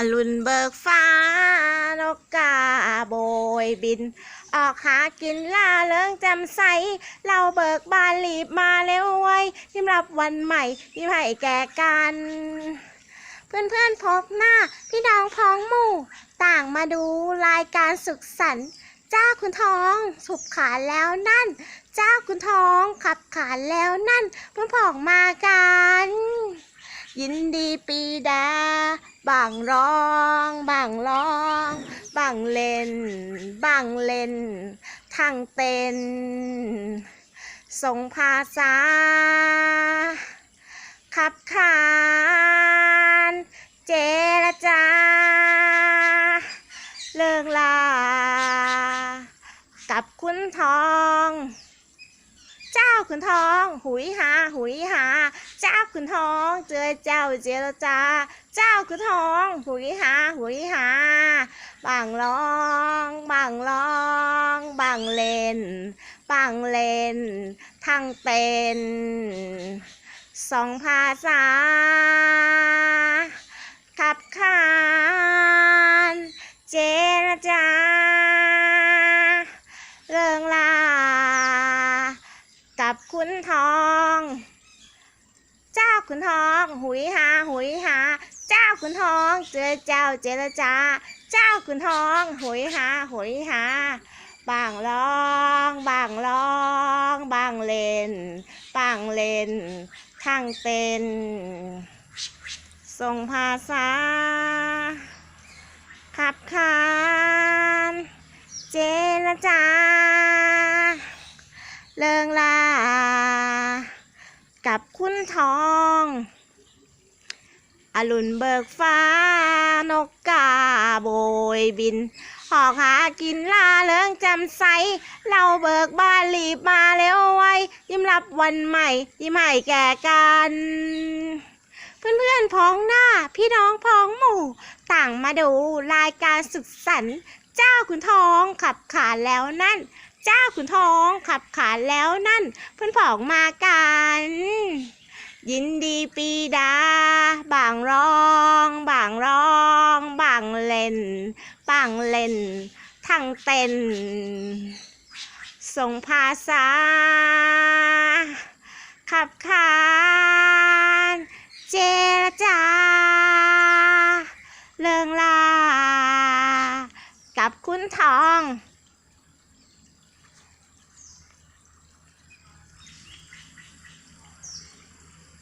อรุณเบิกฟ้า นกกาโบยบิน ออกหากินล่าเริงแจ่มใส เราเบิกบานรีบมาเร็วไว้ยิ้มรับวันใหม่ยิ้มให้แก่กัน เพื่อนเพื่อนๆพบหน้า พี่น้องพ้องหมู่ ต่างมาดูรายการสุขสันต์เจ้าคุณทองสุขขาแล้วนั่น เจ้าคุณทองขับขาแล้วนั่นเพื่อนผองมากัน ยินดีปีดา บังร้องบังร้องบังเล่นบังเล่นทั้งเต้นส่งภาษาขับขานเจรจา เลิกลา กับคุณทอง เจ้าขุนทอง หุยหาหุยหา เจ้าขุนทอง เจอเจ้าเจรจา เจ้าขุนทอง หุยหาหุยหาบังร้องบังร้องบังเล่นบังเล่นทั้งเป็นสองภาษาขับขานเจรจา เรื่องลาว กับคุณทอง เจ้าคุณทอง หุยหาหุยหา เจ้าคุณทอง เจอเจ้าเจรจา เจ้าคุณทอง หุยหาหุยหาบางร้องบางร้องบางเล่นบางเล่นทั้งเป็นส่งภาษา ขับขาน เจรจา เลิงลา กับคุณทอง อรุณเบิกฟ้านกกาโบยบิน หอกหากินล่าเลิงจำใส เราเบิกบานรีบมาเร็วไว ยิ้มรับวันใหม่ ยิ้มให้แก่กันเพื่อนๆพ้องหน้าพี่น้องพ้องหมู่ ต่างมาดูรายการสุขสันเจ้าขุนทองขับขานแล้วนั่น เจ้าขุนทองขับขานแล้วนั่น เพื่อนผองมากัน ยินดีปีดา บางร้อง บางร้อง บางเล่น บางเล่น ทั้งเต้นส่งภาษา ขับขานเจรจา เลิงลา กับคุณทอง